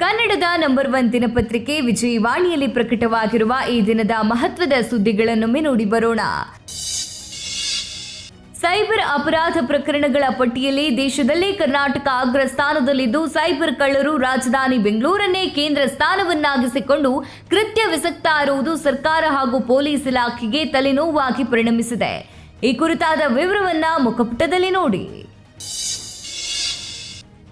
ಕನ್ನಡದ number one ದಿನಪತ್ರಿಕೆ ವಿಜಯವಾಣಿಯಲ್ಲಿ ಪ್ರಕಟವಾಗಿರುವ ಈ ದಿನದ ಮಹತ್ವದ ಸುದ್ದಿಗಳನ್ನೊಮ್ಮೆ ನೋಡಿ ಬರೋಣ. ಸೈಬರ್ ಅಪರಾಧ ಪ್ರಕರಣಗಳ ಪಟ್ಟಿಯಲ್ಲಿ ದೇಶದಲ್ಲೇ ಕರ್ನಾಟಕ ಅಗ್ರ ಸ್ಥಾನದಲ್ಲಿದ್ದು, ಸೈಬರ್ ಕಳ್ಳರು ರಾಜಧಾನಿ ಬೆಂಗಳೂರನ್ನೇ ಕೇಂದ್ರ ಸ್ಥಾನವನ್ನಾಗಿಸಿಕೊಂಡು ಕೃತ್ಯವೆಸಗ್ತಾ ಇರುವುದು ಸರ್ಕಾರ ಹಾಗೂ ಪೊಲೀಸ್ ಇಲಾಖೆಗೆ ತಲೆನೋವಾಗಿ ಪರಿಣಮಿಸಿದೆ. ಈ ಕುರಿತಾದ ವಿವರವನ್ನ ಮುಖಪುಟದಲ್ಲಿ ನೋಡಿ.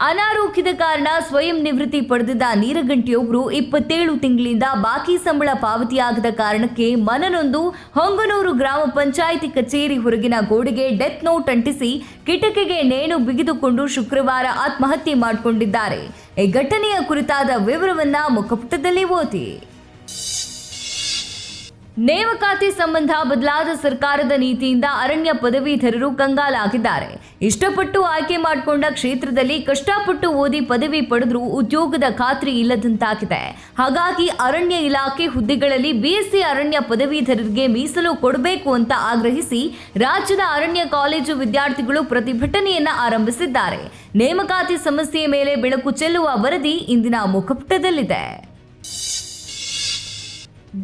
ಅನಾರೋಗ್ಯದ ಕಾರಣ ಸ್ವಯಂ ನಿವೃತ್ತಿ ಪಡೆದಿದ್ದ ನೀರಗಂಟಿಯೊಬ್ಬರು ಇಪ್ಪತ್ತೇಳು ತಿಂಗಳಿಂದ ಬಾಕಿ ಸಂಬಳ ಪಾವತಿಯಾಗದ ಕಾರಣಕ್ಕೆ ಮನನೊಂದು ಹೊಂಗನೂರು ಗ್ರಾಮ ಪಂಚಾಯಿತಿ ಕಚೇರಿ ಹೊರಗಿನ ಗೋಡೆಗೆ ಡೆತ್ ನೋಟ್ ಅಂಟಿಸಿ ಕಿಟಕಿಗೆ ನೇಣು ಬಿಗಿದುಕೊಂಡು ಶುಕ್ರವಾರ ಆತ್ಮಹತ್ಯೆ ಮಾಡಿಕೊಂಡಿದ್ದಾರೆ. ಈ ಘಟನೆಯ ಕುರಿತಾದ ವಿವರವನ್ನ ಮುಖಪುಟದಲ್ಲಿ ಓದಿ. ನೇಮಕಾತಿ ಸಂಬಂಧ ಬದಲಾದ ಸರ್ಕಾರದ ನೀತಿಯಿಂದ ಅರಣ್ಯ ಪದವೀಧರರು ಕಂಗಾಲಾಗಿದ್ದಾರೆ. ಇಷ್ಟಪಟ್ಟು ಆಯ್ಕೆ ಮಾಡಿಕೊಂಡ ಕ್ಷೇತ್ರದಲ್ಲಿ ಕಷ್ಟಪಟ್ಟು ಓದಿ ಪದವಿ ಪಡೆದರೂ ಉದ್ಯೋಗದ ಖಾತ್ರಿ ಇಲ್ಲದಂತಾಗಿದೆ. ಹಾಗಾಗಿ ಅರಣ್ಯ ಇಲಾಖೆ ಹುದ್ದೆಗಳಲ್ಲಿ ಬಿಎಸ್ಸಿ ಅರಣ್ಯ ಪದವೀಧರರಿಗೆ ಮೀಸಲು ಕೊಡಬೇಕು ಅಂತ ಆಗ್ರಹಿಸಿ ರಾಜ್ಯದ ಅರಣ್ಯ ಕಾಲೇಜು ವಿದ್ಯಾರ್ಥಿಗಳು ಪ್ರತಿಭಟನೆಯನ್ನ ಆರಂಭಿಸಿದ್ದಾರೆ. ನೇಮಕಾತಿ ಸಮಸ್ಯೆಯ ಮೇಲೆ ಬೆಳಕು ಚೆಲ್ಲುವ ವರದಿ ಇಂದಿನ ಮುಖಪುಟದಲ್ಲಿದೆ.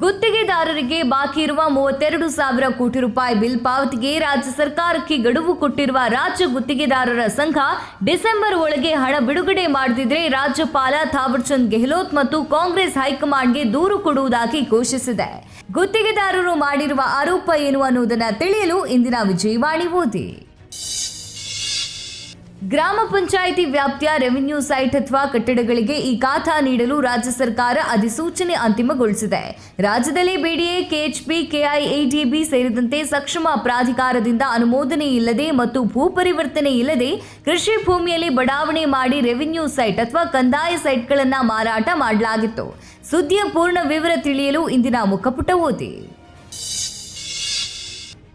ಗುತ್ತಿಗೆದಾರರಿಗೆ ಬಾಕಿ ಇರುವ ಮೂವತ್ತೆರಡು ಸಾವಿರ ಕೋಟಿ ರೂಪಾಯಿ ಬಿಲ್ ಪಾವತಿಗೆ ರಾಜ್ಯ ಸರ್ಕಾರಕ್ಕೆ ಗಡುವು ಕೊಟ್ಟಿರುವ ರಾಜ್ಯ ಗುತ್ತಿಗೆದಾರರ ಸಂಘ ಡಿಸೆಂಬರ್ ಒಳಗೆ ಹಣ ಬಿಡುಗಡೆ ಮಾಡದಿದ್ರೆ ರಾಜ್ಯಪಾಲ ಥಾವರ್ಚಂದ್ ಗೆಹ್ಲೋತ್ ಮತ್ತು ಕಾಂಗ್ರೆಸ್ ಹೈಕಮಾಂಡ್ಗೆ ದೂರು ಕೊಡುವುದಾಗಿ ಘೋಷಿಸಿದೆ. ಗುತ್ತಿಗೆದಾರರು ಮಾಡಿರುವ ಆರೋಪ ಏನು ಅನ್ನುವುದನ್ನು ತಿಳಿಯಲು ಇಂದಿನ ವಿಜಯವಾಣಿ ಓದಿ. ಗ್ರಾಮ ಪಂಚಾಯಿತಿ ವ್ಯಾಪ್ತಿಯ ರೆವಿನ್ಯೂ ಸೈಟ್ ಅಥವಾ ಕಟ್ಟಡಗಳಿಗೆ ಈ ಖಾತಾ ನೀಡಲು ರಾಜ್ಯ ಸರ್ಕಾರ ಅಧಿಸೂಚನೆ ಅಂತಿಮಗೊಳಿಸಿದೆ. ರಾಜ್ಯದಲ್ಲಿ ಬಿಡಿಎ ಕೆಎಚ್ಪಿ, ಕೆಐಎಡಿಬಿ ಸೇರಿದಂತೆ ಸಕ್ಷಮ ಪ್ರಾಧಿಕಾರದಿಂದ ಅನುಮೋದನೆ ಇಲ್ಲದೆ ಮತ್ತು ಭೂ ಪರಿವರ್ತನೆ ಇಲ್ಲದೆ ಕೃಷಿ ಭೂಮಿಯಲ್ಲಿ ಬಡಾವಣೆ ಮಾಡಿ ರೆವಿನ್ಯೂ ಸೈಟ್ ಅಥವಾ ಕಂದಾಯ ಸೈಟ್ಗಳನ್ನು ಮಾರಾಟ ಮಾಡಲಾಗಿತ್ತು. ಸುದ್ದಿಯ ಪೂರ್ಣ ವಿವರ ತಿಳಿಯಲು ಇಂದಿನ ಮುಖಪುಟ ಓದಿ.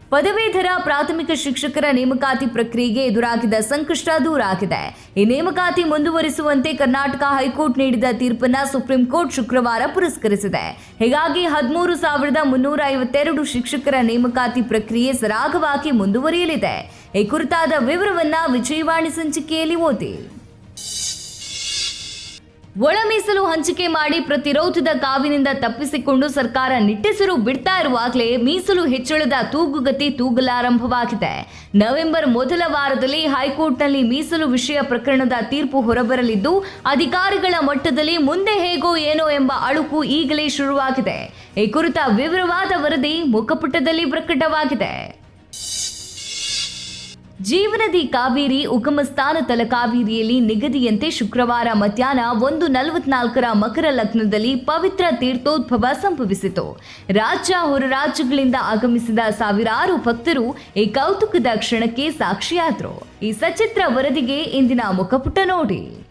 ಪದವೀಧರ ಪ್ರಾಥಮಿಕ ಶಿಕ್ಷಕರ ನೇಮಕಾತಿ ಪ್ರಕ್ರಿಯೆಗೆ ಎದುರಾಗಿದ್ದ ಸಂಕಷ್ಟ ದೂರ ಆಗಿದೆ. ಈ ನೇಮಕಾತಿ ಮುಂದುವರಿಸುವಂತೆ ಕರ್ನಾಟಕ ಹೈಕೋರ್ಟ್ ನೀಡಿದ ತೀರ್ಪನ್ನ ಸುಪ್ರೀಂ ಕೋರ್ಟ್ ಶುಕ್ರವಾರ ಪುರಸ್ಕರಿಸಿದೆ. ಹೀಗಾಗಿ ಹದಿಮೂರು ಸಾವಿರದ ಮುನ್ನೂರ ಐವತ್ತೆರಡು ಶಿಕ್ಷಕರ ನೇಮಕಾತಿ ಪ್ರಕ್ರಿಯೆ ಸರಾಗವಾಗಿ ಮುಂದುವರಿಯಲಿದೆ. ಈ ಕುರಿತಾದ ವಿವರವನ್ನ ವಿಜಯವಾಣಿ ಸಂಚಿಕೆಯಲ್ಲಿ ಓದಿ. ಒಳ ಮೀಸಲು ಹಂಚಿಕೆ ಮಾಡಿ ಪ್ರತಿರೋಧದ ಕಾವಿನಿಂದ ತಪ್ಪಿಸಿಕೊಂಡು ಸರ್ಕಾರ ನಿಟ್ಟಿಸಿರು ಬಿಡ್ತಾ ಇರುವಾಗಲೇ ಮೀಸಲು ಹೆಚ್ಚಳದ ತೂಗುಗತಿ ತೂಗಲಾರಂಭವಾಗಿದೆ. ನವೆಂಬರ್ ಮೊದಲ ವಾರದಲ್ಲಿ ಹೈಕೋರ್ಟ್ನಲ್ಲಿ ಮೀಸಲು ವಿಷಯ ಪ್ರಕರಣದ ತೀರ್ಪು ಹೊರಬರಲಿದ್ದು, ಅಧಿಕಾರಿಗಳ ಮಟ್ಟದಲ್ಲಿ ಮುಂದೆ ಹೇಗೋ ಏನೋ ಎಂಬ ಅಳುಕು ಈಗಲೇ ಶುರುವಾಗಿದೆ. ಈ ಕುರಿತ ವಿವರವಾದ ವರದಿ ಮುಖಪುಟದಲ್ಲಿ ಪ್ರಕಟವಾಗಿದೆ. ಜೀವನದಿ ಕಾವೇರಿ ಉಗಮಸ್ಥಾನ ತಲಕಾವೇರಿಯಲ್ಲಿ ನಿಗದಿಯಂತೆ ಶುಕ್ರವಾರ ಮಧ್ಯಾಹ್ನ ಒಂದು ನಲವತ್ನಾಲ್ಕರ ಮಕರ ಲಗ್ನದಲ್ಲಿ ಪವಿತ್ರ ತೀರ್ಥೋದ್ಭವ ಸಂಭವಿಸಿತು. ರಾಜ್ಯ ಹೊರ ರಾಜ್ಯಗಳಿಂದ ಆಗಮಿಸಿದ ಸಾವಿರಾರು ಭಕ್ತರು ಈ ಕೌತುಕದ ಕ್ಷಣಕ್ಕೆ ಸಾಕ್ಷಿಯಾದರು. ಈ ಸಚಿತ್ರ ವರದಿಗೆ ಇಂದಿನ ಮುಖಪುಟ ನೋಡಿ.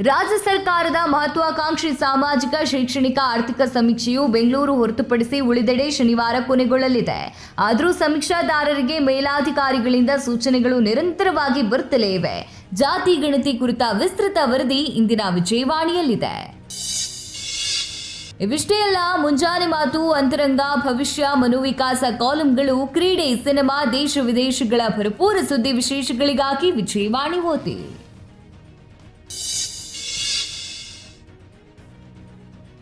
ರಾಜ್ಯ ಸರ್ಕಾರದ ಮಹತ್ವಾಕಾಂಕ್ಷಿ ಸಾಮಾಜಿಕ, ಶೈಕ್ಷಣಿಕ, ಆರ್ಥಿಕ ಸಮೀಕ್ಷೆಯು ಬೆಂಗಳೂರು ಹೊರತುಪಡಿಸಿ ಉಳಿದೆಡೆ ಶನಿವಾರ ಕೊನೆಗೊಳ್ಳಲಿದೆ. ಆದರೂ ಸಮೀಕ್ಷಾದಾರರಿಗೆ ಮೇಲಾಧಿಕಾರಿಗಳಿಂದ ಸೂಚನೆಗಳು ನಿರಂತರವಾಗಿ ಬರುತ್ತಲೇ ಇವೆ. ಜಾತಿ ಗಣತಿ ಕುರಿತ ವಿಸ್ತೃತ ವರದಿ ಇಂದಿನ ವಿಜಯವಾಣಿಯಲ್ಲಿದೆ. ಇವಿಷ್ಟೇ ಅಲ್ಲ, ಮುಂಜಾನೆ ಮಾತು, ಅಂತರಂಗ, ಭವಿಷ್ಯ, ಮನೋವಿಕಾಸ ಕಾಲಂಗಳು, ಕ್ರೀಡೆ, ಸಿನಿಮಾ, ದೇಶ ವಿದೇಶಗಳ ಭರಪೂರ ಸುದ್ದಿ ವಿಶೇಷಗಳಿಗಾಗಿ ವಿಜಯವಾಣಿ ಓದಿ.